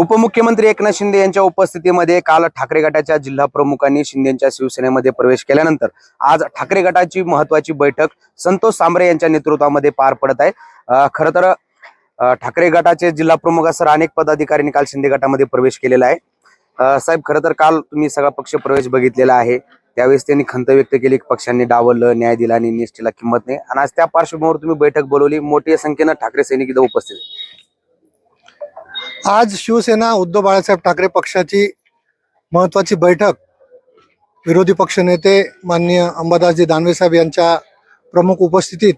उपमुख्यमंत्री एकनाथ शिंदे यांच्या उपस्थितीमध्ये काल ठाकरे गटाच्या जिल्हा प्रमुखांनी शिंदेच्या शिवसेनेमध्ये प्रवेश केल्यानंतर आज ठाकरे गटाची महत्वाची बैठक संतोष सांबरे यांच्या नेतृत्वामध्ये पार पडत आहे. खर तर ठाकरे गटाचे जिल्हा प्रमुख असं अनेक पदाधिकाऱ्यांनी काल शिंदे गटामध्ये प्रवेश केलेला आहे. साहेब खरं तर काल तुम्ही सगळा पक्ष प्रवेश बघितलेला आहे. त्यावेळेस त्यांनी खंत व्यक्त केली पक्षांनी डावललं न्याय दिला आणि निष्ठेला किंमत नाही. आणि आज त्या पार्श्वभूमीवर तुम्ही बैठक बोलवली. मोठ्या संख्येनं ठाकरे सैनिक इथं उपस्थित आज शिवसेना उद्धव बाळासाहेब ठाकरे पक्षाची महत्वाची बैठक. विरोधी पक्षनेते माननीय अंबादासजी दानवे साहेब यांच्या प्रमुख उपस्थितीत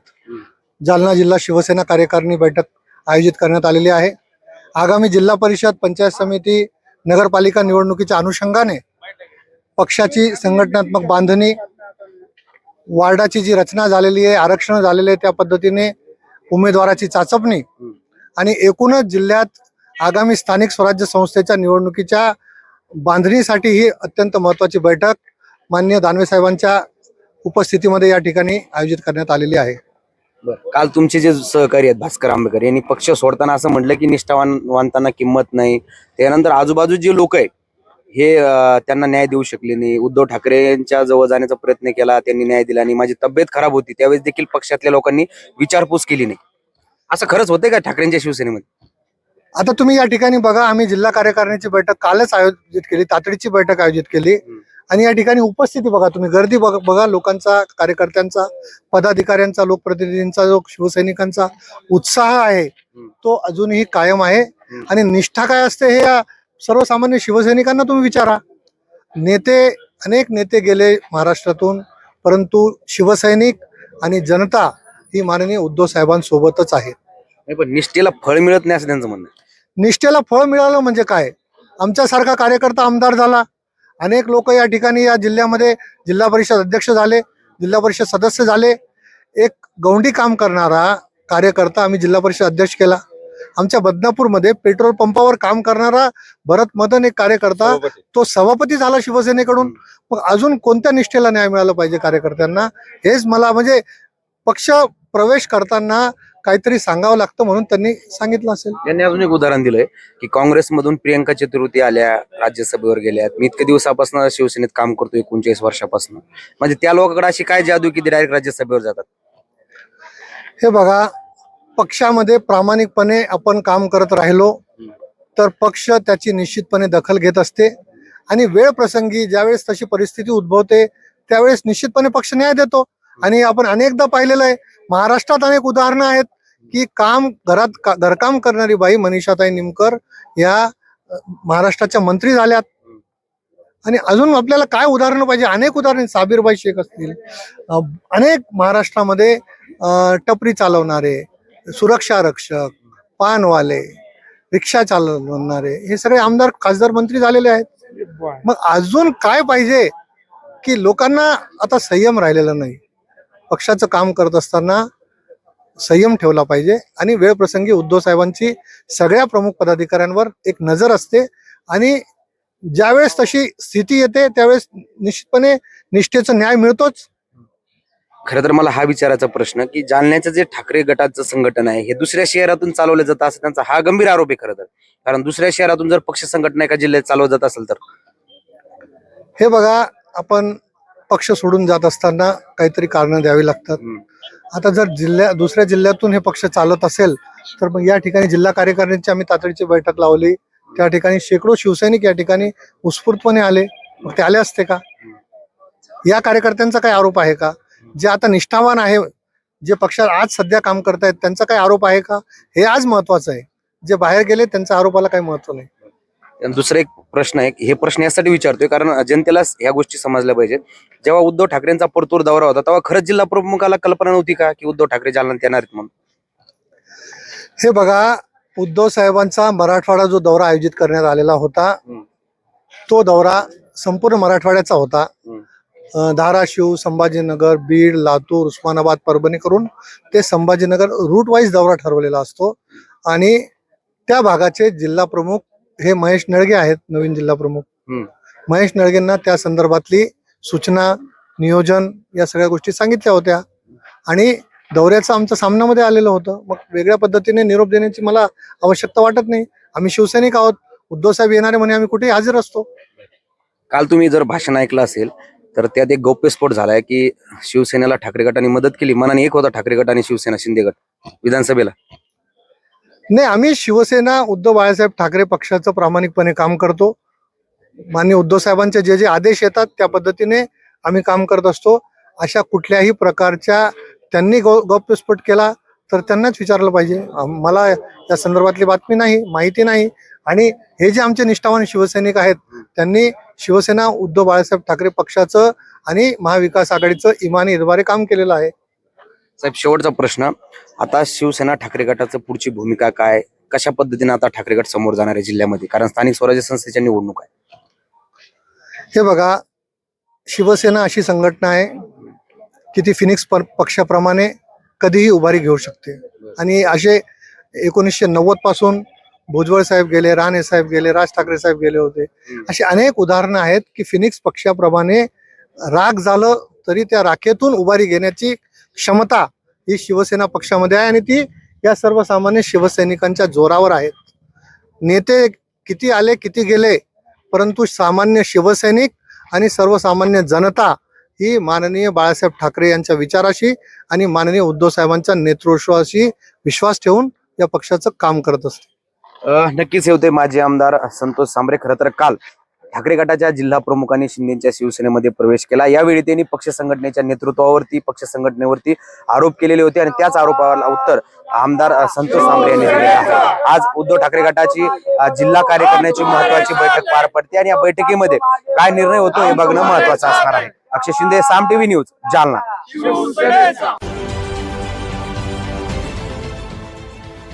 जालना जिल्हा शिवसेना कार्यकारिणी बैठक आयोजित करण्यात आलेली आहे. आगामी जिल्हा परिषद पंचायत समिती नगरपालिका निवडणुकीच्या अनुषंगाने पक्षाची संघटनात्मक बांधणी वार्डाची जी रचना झालेली आहे आरक्षण झालेले आहे त्या पद्धतीने उमेदवाराची चाचपणी आणि एकूणच जिल्ह्यात आगामी स्थानिक स्वराज्य संस्थेच्या निवडणुकीच्या बांधणीसाठी ही अत्यंत महत्वाची बैठक मान्य दानवे साहेबांच्या उपस्थितीमध्ये या ठिकाणी आयोजित करण्यात आलेली आहे. काल तुमचे जे सहकारी आहेत भास्कर आंबेकर यांनी पक्ष सोडताना असं म्हटलं की निष्ठावानवांतांना किंमत नाही. त्यानंतर आजूबाजू जे लोक आहेत हे त्यांना न्याय देऊ शकले नाही. उद्धव ठाकरे यांच्या जवळ जाण्याचा प्रयत्न केला त्यांनी न्याय दिला आणि माझी तब्येत खराब होती. त्यावेळेस देखील पक्षातल्या लोकांनी विचारपूस केली नाही. असं खरंच होतंय का ठाकरेंच्या शिवसेनेमध्ये? आता तुम्ही या ठिकाणी बघा आम्ही जिल्हा कार्यकारिणीची बैठक कालच आयोजित केली तातडीची बैठक आयोजित केली. आणि या ठिकाणी उपस्थिती बघा तुम्ही गर्दी बघ- बघा लोकांचा कार्यकर्त्यांचा पदाधिकाऱ्यांचा लोकप्रतिनिधींचा जो शिवसैनिकांचा उत्साह आहे. तो अजूनही कायम आहे. आणि निष्ठा काय असते हे या सर्वसामान्य शिवसैनिकांना तुम्ही विचारा. नेते अनेक नेते गेले महाराष्ट्रातून परंतु शिवसैनिक आणि जनता ही माननीय उद्धव साहेबांसोबतच आहे पण निष्ठेला फळ मिळत नाही असं त्यांचं म्हणणं. निष्ठेला फळ मिळालं म्हणजे काय? आमच्यासारखा कार्यकर्ता आमदार झाला. अनेक लोक या ठिकाणी या जिल्ह्यामध्ये जिल्हा परिषद अध्यक्ष झाले जिल्हा परिषद सदस्य झाले. एक गौंडी काम करणारा कार्यकर्ता आम्ही जिल्हा परिषद अध्यक्ष केला. आमच्या बदनापूरमध्ये पेट्रोल पंपावर काम करणारा भरत मदन एक कार्यकर्ता तो सभापती झाला शिवसेनेकडून. मग अजून कोणत्या निष्ठेला न्याय मिळाला पाहिजे कार्यकर्त्यांना? हेच मला म्हणजे पक्ष प्रवेश करताना काहीतरी सांगावं लागतं म्हणून त्यांनी सांगितलं असेल. त्यांनी अजून एक उदाहरण दिलंय की काँग्रेसमधून प्रियंका चतुर्थी आल्या राज्यसभेवर गेल्यात. मी इतक्या दिवसापासून शिवसेनेत काम करतो एकोणचाळीस वर्षापासून. म्हणजे त्या लोकांकडे अशी काय जादू की डायरेक्ट राज्यसभेवर जातात? हे बघा पक्षामध्ये प्रामाणिकपणे आपण काम करत राहिलो तर पक्ष त्याची निश्चितपणे दखल घेत असते. आणि वेळ प्रसंगी ज्यावेळेस तशी परिस्थिती उद्भवते त्यावेळेस निश्चितपणे पक्ष न्याय देतो. आणि आपण अनेकदा पाहिलेलं आहे महाराष्ट्रात अनेक उदाहरणं आहेत की काम घरात का- घरकाम करणारी बाई मनीषाताई निमकर या महाराष्ट्राच्या मंत्री झाल्यात. आणि अजून आपल्याला काय उदाहरणं पाहिजे? अनेक उदाहरण. साबीरबाई शेख असतील. अनेक महाराष्ट्रामध्ये टपरी चालवणारे सुरक्षा रक्षक पानवाले रिक्षा चालवणारे हे सगळे आमदार खासदार मंत्री झालेले आहेत. मग अजून काय पाहिजे की लोकांना आता संयम राहिलेला नाही? पक्षाचं काम करत असताना संयम ठेवला पाहिजे आणि वेळ प्रसंगी उद्धव साहेबांची सगळ्या प्रमुख पदाधिकाऱ्यांवर एक नजर असते आणि ज्यावेळेस तशी स्थिती येते त्यावेळेस निश्चितपणे निष्ठेचा न्याय मिळतोच. खरं तर मला हा विचारायचा प्रश्न की जालन्याचं जे ठाकरे गटाचं संघटन आहे हे दुसऱ्या शहरातून चालवलं जातं असं त्यांचा हा गंभीर आरोप आहे खरं तर. कारण दुसऱ्या शहरातून जर पक्ष संघटना एका जिल्ह्यात चालवत जात असेल तर? हे बघा आपण पक्ष सोडून जात असताना काहीतरी कारणं द्यावी लागतात. आता जर जिल्ह्या दुसऱ्या जिल्ह्यातून हे पक्ष चालत असेल तर मग या ठिकाणी जिल्हा कार्यकारिणीची आम्ही तातडीची बैठक लावली. त्या ठिकाणी शेकडो शिवसैनिक या ठिकाणी उत्स्फूर्तपणे आले. मग ते आले असते का? या कार्यकर्त्यांचा काही आरोप आहे का? जे आता निष्ठावान आहे जे पक्षात आज सध्या काम करतायत त्यांचा काही आरोप आहे का? हे आज महत्वाचं आहे. जे बाहेर गेले त्यांच्या आरोपाला काही महत्त्व नाही. दुसरा एक प्रश्न आहे हे प्रश्न यासाठी विचारतोय कारण जनतेला ह्या गोष्टी समजल्या पाहिजेत. जेव्हा उद्धव ठाकरेंचा परतूर दौरा होता तेव्हा खरंच जिल्हा प्रमुखाला कल्पना नव्हती का की उद्धव ठाकरे जालन्यात येणार आहेत म्हणून? हे बघा उद्धव साहेबांचा मराठवाडा जो दौरा आयोजित करण्यात आलेला होता. तो दौरा संपूर्ण मराठवाड्याचा होता. धाराशिव संभाजीनगर बीड लातूर उस्मानाबाद परभणी करून ते संभाजीनगर रूट वाईज दौरा ठरवलेला असतो. आणि त्या भागाचे जिल्हा प्रमुख हे महेश नळगे आहेत नवीन जिल्हा प्रमुख. महेश नळगेंना त्या संदर्भातली सूचना नियोजन या सगळ्या गोष्टी सांगितल्या होत्या. आणि दौऱ्याचं आमच्या सामन्यामध्ये आलेलं होतं. मग वेगळ्या पद्धतीने निरोप देण्याची मला आवश्यकता वाटत नाही. आम्ही शिवसैनिक आहोत. उद्धव साहेब येणारे म्हणे आम्ही कुठेही हजर असतो. काल तुम्ही जर भाषण ऐकलं असेल तर त्यात एक गौप्यस्फोट झालाय की शिवसेनेला ठाकरे गटाने मदत केली. मनाने एक होता ठाकरे गट आणि शिवसेना शिंदे गट विधानसभेला. नाही आम्ही शिवसेना उद्धव बाळासाहेब ठाकरे पक्षाचं प्रामाणिकपणे काम करतो. मान्य उद्धव साहेबांचे जे जे आदेश येतात त्या पद्धतीने आम्ही काम करत असतो. अशा कुठल्याही प्रकारच्या त्यांनी गौ गौप्यस्फोट केला तर त्यांनाच विचारलं पाहिजे. मला या संदर्भातली बातमी नाही माहिती नाही. आणि हे जे आमचे निष्ठावान शिवसैनिक आहेत त्यांनी शिवसेना उद्धव बाळासाहेब ठाकरे पक्षाचं आणि महाविकास आघाडीचं इमानी काम केलेलं आहे. साहेब शेवटचा प्रश्न. आता शिवसेना ठाकरे गटाचं पुढची भूमिका काय? कशा पद्धतीने आता ठाकरे गट समोर जाणार आहे जिल्ह्यामध्ये? कारण स्थानिक स्वराज्य संस्थेच्या निवडणूक आहे. हे बघा शिवसेना अशी संघटना आहे की ती फिनिक्स पक्षाप्रमाणे कधीही उभारी घेऊ शकते. आणि असे एकोणीसशे नव्वदपासून भुजबळ साहेब गेले राणे साहेब गेले राज ठाकरे साहेब गेले होते. अशी अनेक उदाहरणं आहेत की फिनिक्स पक्षाप्रमाणे राग झालं तरी त्या राखेतून उभारी घेण्याची क्षमता ही शिवसेना पक्षामध्ये आहे आणि ती या सर्वसामान्य शिवसैनिकांच्या जोरावर आहेत. नेते किती आले किती गेले परंतु सामान्य शिवसैनिक आणि सर्वसामान्य जनता ही माननीय बाळासाहेब ठाकरे यांच्या विचाराशी आणि माननीय उद्धव साहेबांच्या नेतृत्वाशी विश्वास ठेवून या पक्षाचं काम करत असते. नक्कीच हे होते माजी आमदार संतोष सांबरे. खरं तर काल ठाकरे गटाच्या जिल्हा प्रमुखांनी शिंदेच्या शिवसेनेमध्ये प्रवेश केला. यावेळी त्यांनी पक्ष संघटनेच्या नेतृत्वावरती पक्ष संघटनेवरती आरोप केलेले होते आणि त्याच आरोपाला उत्तर आमदार संतोष सांबरे यांनी दिलेलं आहे. आज उद्धव ठाकरे गटाची जिल्हा कार्यकारिणीची महत्वाची बैठक पार पडते आणि या बैठकीमध्ये काय निर्णय होतो हे बघणं महत्वाचं असणार आहे. Akshay Shinde Saam TV news Jalna.